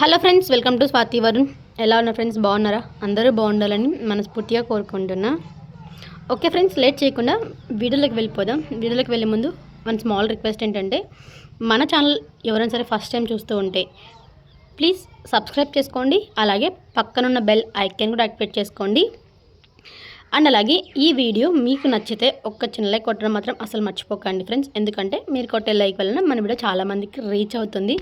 Hello friends welcome to Swathi Varun. ఎలా ఉన్నారు friends? బాగున్నారా? అందరూ బాగుండాలని మనస్ఫూర్తిగా కోరుకుంటున్నా. ఓకే ఫ్రెండ్స్ లేట్ చేయకుండా వీడియోలోకి వెళ్ళిపోదాం. వీడియోలోకి వెళ్ళే ముందు మన స్మాల్ రిక్వెస్ట్ ఏంటంటే మన ఛానల్ ఎవరైనా సరే ఫస్ట్ టైం చూస్తూ ఉంటే ప్లీజ్ సబ్స్క్రైబ్ చేసుకోండి. అలాగే పక్కనున్న బెల్ ఐకాన్ కూడా యాక్టివేట్ చేసుకోండి. అండ్ అలాగే ఈ వీడియో మీకు నచ్చితే ఒక్క చిన్న లైక్ కొట్టడం మాత్రం అసలు మర్చిపోకండి ఫ్రెండ్స్. ఎందుకంటే మీరు కొట్టే లైక్ వలన మన వీడియో చాలామందికి రీచ్ అవుతుంది.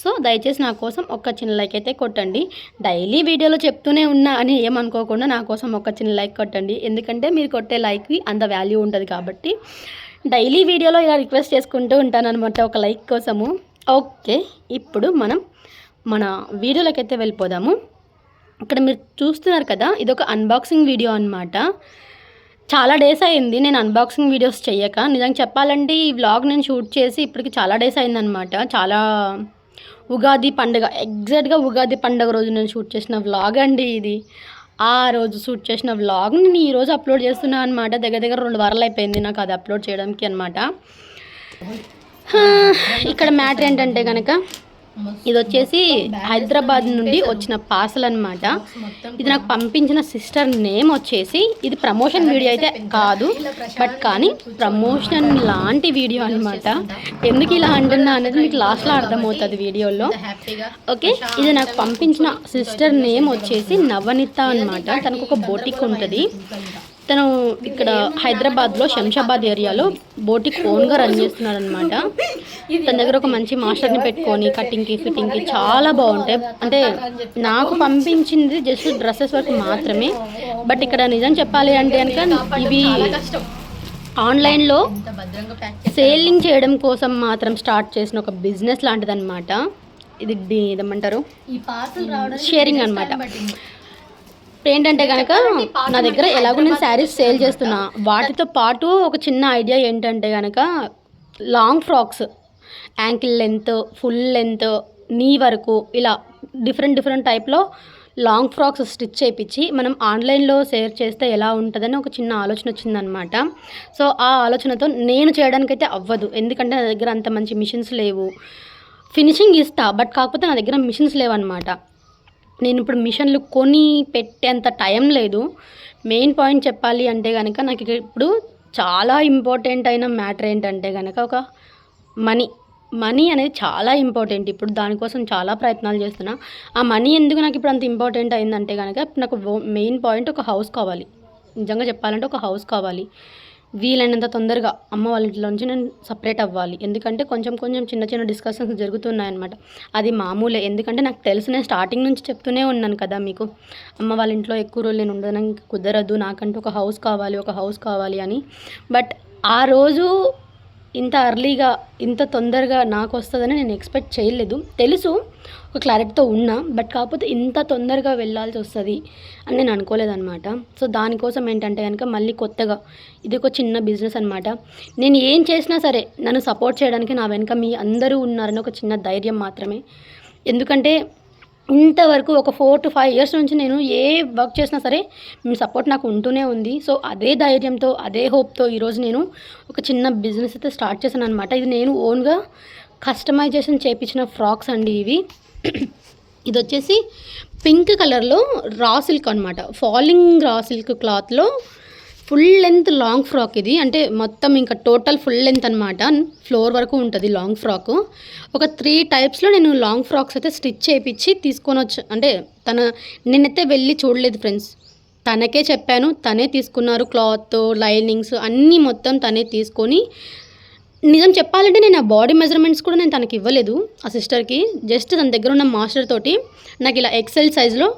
సో దయచేసి నా కోసం ఒక్క చిన్న లైక్ అయితే కొట్టండి. డైలీ వీడియోలో చెప్తూనే ఉన్నా అని ఏమనుకోకుండా నా కోసం ఒక్క చిన్న లైక్ కొట్టండి. ఎందుకంటే మీరు కొట్టే లైక్వి అంత వాల్యూ ఉంటుంది కాబట్టి డైలీ వీడియోలో ఇలా రిక్వెస్ట్ చేసుకుంటూ ఉంటాను అనమాట ఒక లైక్ కోసము. ఓకే ఇప్పుడు మనం మన వీడియోలోకి అయితే వెళ్ళిపోదాము. ఇక్కడ మీరు చూస్తున్నారు కదా ఇది ఒక అన్బాక్సింగ్ వీడియో అనమాట చాలా డేస్ అయింది నేను అన్బాక్సింగ్ వీడియోస్ చెయ్యక. నిజంగా చెప్పాలంటే ఈ వ్లాగ్ నేను షూట్ చేసి ఇప్పటికి చాలా డేస్ అయిందనమాట చాలా ఉగాది పండుగ ఎగ్జాక్ట్గా ఉగాది పండుగ రోజు నేను షూట్ చేసిన వ్లాగ్ అండి ఇది. ఆ రోజు షూట్ చేసిన వ్లాగ్ నేను ఈరోజు అప్లోడ్ చేస్తున్నా అనమాట దగ్గర దగ్గర రెండు వారాలు అయిపోయింది నాకు అది అప్లోడ్ చేయడానికి అనమాట ఇక్కడ మ్యాటర్ ఏంటంటే కనుక ఇది వచ్చేసి హైదరాబాద్ నుండి వచ్చిన పార్సల్ అనమాట ఇది నాకు పంపించిన సిస్టర్ నేమ్ వచ్చేసి ఇది ప్రమోషన్ వీడియో అయితే కాదు బట్ కానీ ప్రమోషన్ లాంటి వీడియో అనమాట ఎందుకు ఇలా అంటున్నా అనేది మీకు లాస్ట్లో అర్థమవుతుంది వీడియోలో. ఓకే ఇది నాకు పంపించిన సిస్టర్ నేమ్ వచ్చేసి నవనిత అనమాట తనకు ఒక బోటిక్ ఉంటుంది. తను ఇక్కడ హైదరాబాద్లో శంషాబాద్ ఏరియాలో బోటిక్ ఓన్గా రన్ చేస్తున్నాడు అనమాట తన దగ్గర ఒక మంచి మాస్టర్ని పెట్టుకొని కటింగ్కి ఫిట్టింగ్కి చాలా బాగుంటాయి. అంటే నాకు పంపించింది జస్ట్ డ్రెస్సెస్ వరకు మాత్రమే. బట్ ఇక్కడ నిజం చెప్పాలి అంటే కనుక ఇవి ఆన్లైన్లో సేలింగ్ చేయడం కోసం మాత్రం స్టార్ట్ చేసిన ఒక బిజినెస్ లాంటిదన్నమాట. ఇది ఏదమ్మంటారు షేరింగ్ అనమాట ఏంటంటే కనుక నా దగ్గర ఎలాగో నేను శారీస్ సేల్ చేస్తున్నా. వాటితో పాటు ఒక చిన్న ఐడియా ఏంటంటే కనుక long frocks ankle length full length knee వరకు ఇలా డిఫరెంట్ డిఫరెంట్ టైప్లో లాంగ్ ఫ్రాక్స్ స్టిచ్ చేయించి మనం ఆన్లైన్లో షేర్ చేస్తే ఎలా ఉంటుందని ఒక చిన్న ఆలోచన వచ్చిందనమాట సో ఆ ఆలోచనతో నేను చేయడానికైతే అవ్వదు. ఎందుకంటే నా దగ్గర అంత మంచి మిషన్స్ లేవు. ఫినిషింగ్ ఇస్తా బట్ కాకపోతే నా దగ్గర మిషన్స్ లేవన్నమాట. నేను ఇప్పుడు మిషన్లు కొని పెట్టేంత టైం లేదు. మెయిన్ పాయింట్ చెప్పాలి అంటే కనుక నాకు ఇప్పుడు చాలా ఇంపార్టెంట్ అయిన మ్యాటర్ ఏంటంటే కనుక ఒక మనీ. మనీ అనేది చాలా ఇంపార్టెంట్. ఇప్పుడు దానికోసం చాలా ప్రయత్నాలు చేస్తున్నా. ఆ మనీ ఎందుకు నాకు ఇప్పుడు అంత ఇంపార్టెంట్ అయిందంటే కనుక నాకు మెయిన్ పాయింట్ ఒక హౌస్ కావాలి. నిజంగా చెప్పాలంటే ఒక హౌస్ కావాలి. వీలైనంత తొందరగా అమ్మ వాళ్ళ ఇంట్లో నుంచి నేను సపరేట్ అవ్వాలి. ఎందుకంటే కొంచెం కొంచెం చిన్న చిన్న డిస్కషన్స్ జరుగుతున్నాయన్నమాట. అది మామూలే. ఎందుకంటే నాకు తెలుసు నేను స్టార్టింగ్ నుంచి చెప్తూనే ఉన్నాను కదా మీకు. అమ్మ వాళ్ళ ఇంట్లో ఎక్కువ రోజులు నేను ఉండడానికి కుదరదు. నాకంటూ ఒక హౌస్ కావాలి ఒక హౌస్ కావాలి అని. బట్ ఆ రోజు ఇంత అర్లీగా ఇంత తొందరగా నాకు వస్తుందని నేను ఎక్స్పెక్ట్ చేయలేదు. తెలుసు ఒక క్లారిటీతో ఉన్నా బట్ కాకపోతే ఇంత తొందరగా వెళ్ళాల్సి వస్తుంది అని నేను అనుకోలేదన్నమాట. సో దానికోసం ఏంటంటే కనుక మళ్ళీ కొత్తగా ఇది ఒక చిన్న బిజినెస్ అనమాట నేను ఏం చేసినా సరే నన్ను సపోర్ట్ చేయడానికి నా వెనుక మీ అందరూ ఉన్నారని ఒక చిన్న ధైర్యం మాత్రమే. ఎందుకంటే ఇంతవరకు ఒక ఫోర్ టు ఫైవ్ ఇయర్స్ నుంచి నేను ఏ వర్క్ చేసినా సరే మీ సపోర్ట్ నాకు ఉంటూనే ఉంది. సో అదే ధైర్యంతో అదే హోప్తో ఈరోజు నేను ఒక చిన్న బిజినెస్ అయితే స్టార్ట్ చేశాను అనమాట ఇది నేను ఓన్గా కస్టమైజేషన్ చేయించిన ఫ్రాక్స్ అండి ఇవి. ఇది వచ్చేసి పింక్ కలర్లో రా సిల్క్ అనమాట ఫాలింగ్ రా సిల్క్ క్లాత్లో ఫుల్ లెంత్ లాంగ్ ఫ్రాక్ ఇది. అంటే మొత్తం ఇంకా టోటల్ ఫుల్ లెంత్ అనమాట ఫ్లోర్ వరకు ఉంటుంది లాంగ్ ఫ్రాక్. ఒక త్రీ టైప్స్లో నేను లాంగ్ ఫ్రాక్స్ అయితే స్టిచ్ చేయించి తీసుకొని వచ్చా అంటే తన నేనైతే వెళ్ళి చూడలేదు ఫ్రెండ్స్. తనకే చెప్పాను తనే తీసుకున్నారు క్లాత్ లైనింగ్స్ అన్నీ మొత్తం తనే తీసుకొని. నిజం చెప్పాలంటే నేను ఆ బాడీ మెజర్మెంట్స్ కూడా నేను తనకి ఇవ్వలేదు ఆ సిస్టర్కి. జస్ట్ తన దగ్గర ఉన్న మాస్టర్ తోటి నాకు ఇలా ఎక్సెల్ సైజ్లో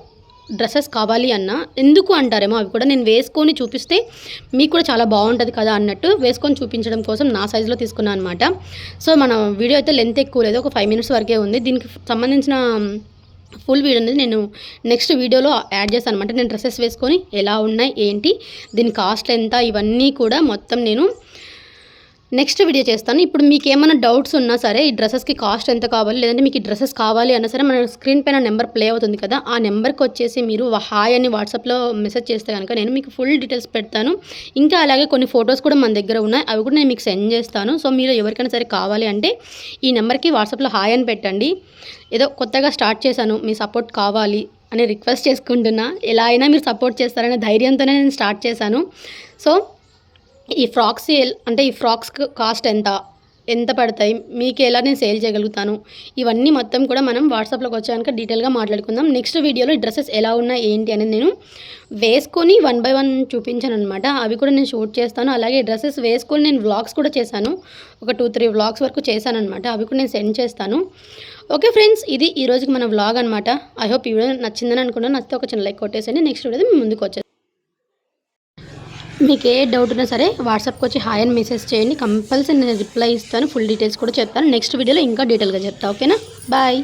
డ్రెస్సెస్ కావాలి అన్న ఎందుకు అంటారేమో అవి కూడా నేను వేసుకొని చూపిస్తే మీకు కూడా చాలా బాగుంటుంది కదా అన్నట్టు వేసుకొని చూపించడం కోసం నా సైజులో తీసుకున్నాను అనమాట సో మన వీడియో అయితే లెంత్ ఎక్కువ లేదు ఒక ఫైవ్ మినిట్స్ వరకే ఉంది. దీనికి సంబంధించిన ఫుల్ వీడియో అనేది నేను నెక్స్ట్ వీడియోలో యాడ్ చేస్తాను అనమాట నేను డ్రెస్సెస్ వేసుకొని ఎలా ఉన్నాయి ఏంటి దీని కాస్ట్ ఎంత ఇవన్నీ కూడా మొత్తం నేను నెక్స్ట్ వీడియో చేస్తాను. ఇప్పుడు మీకు ఏమైనా డౌట్స్ ఉన్నా సరే ఈ డ్రెస్సెస్కి కాస్ట్ ఎంత కావాలి లేదంటే మీకు ఈ డ్రెస్సెస్ కావాలి అన్నా సరే మన స్క్రీన్ పైన నెంబర్ ప్లే అవుతుంది కదా ఆ నెంబర్కి వచ్చేసి మీరు హాయ్ అని వాట్సాప్లో మెసేజ్ చేస్తే కనుక నేను మీకు ఫుల్ డీటెయిల్స్ పెడతాను. ఇంకా అలాగే కొన్ని ఫొటోస్ కూడా మన దగ్గర ఉన్నాయి. అవి కూడా నేను మీకు సెండ్ చేస్తాను. సో మీరు ఎవరికైనా సరే కావాలి అంటే ఈ నెంబర్కి వాట్సాప్లో హాయ్ అని పెట్టండి. ఏదో కొత్తగా స్టార్ట్ చేశాను మీ సపోర్ట్ కావాలి అని రిక్వెస్ట్ చేసుకుంటున్నా. ఎలా అయినా మీరు సపోర్ట్ చేస్తారనే ధైర్యంతోనే నేను స్టార్ట్ చేశాను. సో ఈ ఫ్రాక్స్ అంటే ఈ ఫ్రాక్స్ కాస్ట్ ఎంత? ఎంత పడతాయి? మీకు ఎలా నేను సేల్ చేయగలుగుతాను? ఇవన్నీ మొత్తం కూడా మనం వాట్సాప్లోకి వచ్చాక డీటెయిల్గా మాట్లాడుకుందాం. నెక్స్ట్ వీడియోలో డ్రెస్సెస్ ఎలా ఉన్నాయి ఏంటి అనేది నేను వేసుకొని వన్ బై వన్ చూపించాను అనమాట అవి కూడా నేను షూట్ చేస్తాను. అలాగే డ్రెస్సెస్ వేసుకొని నేను వ్లాగ్స్ కూడా చేశాను. ఒక టూ త్రీ వ్లాగ్స్ వరకు చేశాను అనమాట అవి కూడా నేను సెండ్ చేస్తాను. ఓకే ఫ్రెండ్స్ ఇది ఈ రోజుకి మన వ్లాగ్ అనమాట ఐ హోప్ ఈ వీడియో నచ్చిందని అనుకున్నాను నచ్చితే ఒక చిన్న లైక్ కొట్టేసండి నెక్స్ట్ వీడియో మీ ముందుకు వచ్చేది మీకు ఏ డౌట్ ఉన్నా సరే వాట్సాప్కి వచ్చి హాయ్ అని మెసేజ్ చేయండి. కంపల్సరీ నేను రిప్లై ఇస్తాను. ఫుల్ డీటెయిల్స్ కూడా చెప్తాను. నెక్స్ట్ వీడియోలో ఇంకా డీటెయిల్గా చెప్తాను ఓకేనా బాయ్